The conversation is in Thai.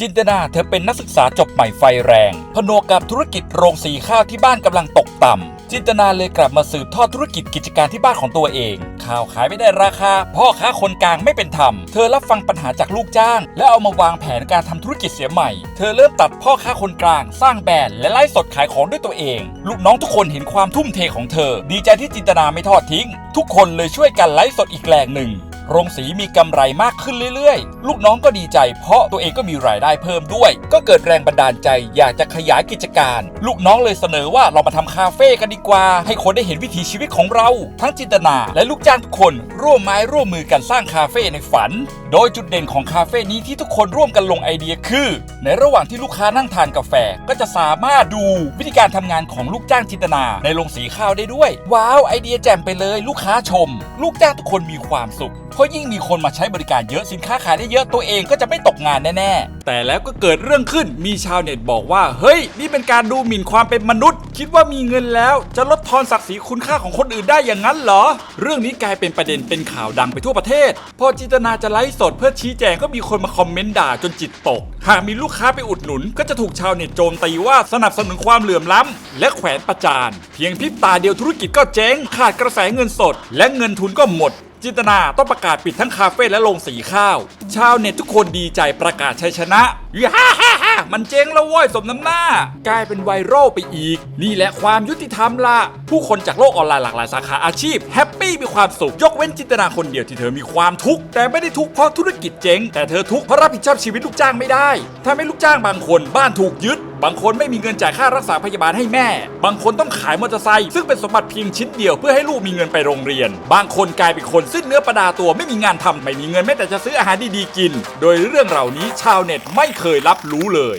จินตนาเธอเป็นนักศึกษาจบใหม่ไฟแรงผนวกกับธุรกิจโรงสีข้าวที่บ้านกำลังตกต่ำ จินตนาเลยกลับมาสืบทอดธุรกิจกิจการที่บ้านของตัวเองข้าวขายไม่ได้ราคา พ่อค้าคนกลางไม่เป็นธรรม เธอรับฟังปัญหาจากลูกจ้าง และเอามาวางแผนการทำธุรกิจเสียใหม่ เธอเริ่มตัดพ่อค้าคนกลาง สร้างแบรนด์และไลฟ์สดขายของด้วยตัวเอง ลูกน้องทุกคนเห็นความทุ่มเทของเธอ ดีใจที่จินตนาไม่ทอดทิ้ง ทุกคนเลยช่วยกันไลฟ์สดอีกแรงหนึ่ง โรงสีมีกำไรมากขึ้นเรื่อยๆ ลูกน้องก็ดีใจ เพราะตัวเองก็มีรายได้เพิ่มด้วย ก็เกิดแรงบันดาลใจ อยากจะขยายกิจการ ลูกน้องเลยเสนอว่าเรามาทำคาเฟ่กันดีกว่า ให้คนได้เห็นวิถีชีวิตของเรา ทั้งจินตนาและลูกจ้างทุกคน ร่วมไม้ร่วมมือกันสร้างคาเฟ่ในฝัน โดยจุดเด่นของคาเฟ่นี้ที่ทุกคนร่วมกันลงไอเดียคือ ในระหว่างที่ลูกค้านั่งทานกาแฟก็จะสามารถดูวิธีการทำงานของลูกจ้างจินตนา ในโรงสีข้าวได้ด้วย ว้าวไอเดียแจ่มไปเลย ลูกค้าชม ลูกจ้างทุกคนมีความสุขเพราะยิ่งมีคนมาใช้บริการเยอะสินค้าขายได้เยอะตัวเองก็จะไม่ตกงานแน่ๆ แต่แล้วก็เกิดเรื่องขึ้นมีชาวเน็ตบอกว่า เฮ้ย นี่เป็นการดูหมิ่นความเป็นมนุษย์ คิดว่ามีเงินแล้วจะลดทอนศักดิ์ศรีคุณค่าของคนอื่นได้อย่างนั้นเหรอ เรื่องนี้กลายเป็นประเด็นเป็นข่าวดังไปทั่วประเทศ พอจิตนาจะไลฟ์สดเพื่อชี้แจงก็มีคนมาคอมเมนต์ด่าจนจิตตก หากมีลูกค้าไปอุดหนุน ก็จะถูกชาวเน็ตโจมตีว่าสนับสนุนความเหลื่อมล้ำและแขวนประจาน เพียงพริบตาเดียวธุรกิจก็เจ๊งขาดกระแสเงินสด และเงินทุนก็หมด จินตนาต้องประกาศปิดทั้งคาเฟ่และโรงสีข้าว ชาวเน็ตทุกคนดีใจประกาศชัยชนะฮ่าฮ่าฮ่ามันเจ๊งแล้วว้ยสมน้ำหน้า กลายเป็นไวรัลไปอีก นี่แหละความยุติธรรมละผู้คนจากโลกออนไลน์หลากหลายสาขาอาชีพแฮปปี้มีความสุข ยกเว้นจินตนาคนเดียวที่เธอมีความทุกข์แต่ไม่ได้ทุกข์เพราะธุรกิจเจ๊งแต่เธอทุกข์เพราะรับผิดชอบชีวิตลูกจ้างไม่ได้ทำให้ลูกจ้างบางคนบ้านถูกยึด บางคนไม่มีเงินจ่ายค่ารักษาพยาบาลให้แม่ บางคนต้องขายมอเตอร์ไซค์ซึ่งเป็นสมบัติเพียงชิ้นเดียวเพื่อให้ลูกมีเงินไปโรงเรียน บางคนกลายเป็นคนสิ้นเนื้อประดาตัวไม่มีงานทำไม่มีเงินแม้แต่จะซื้ออาหารดีๆกิน โดยเรื่องเหล่านี้ชาวเน็ตไม่เคยรับรู้เลย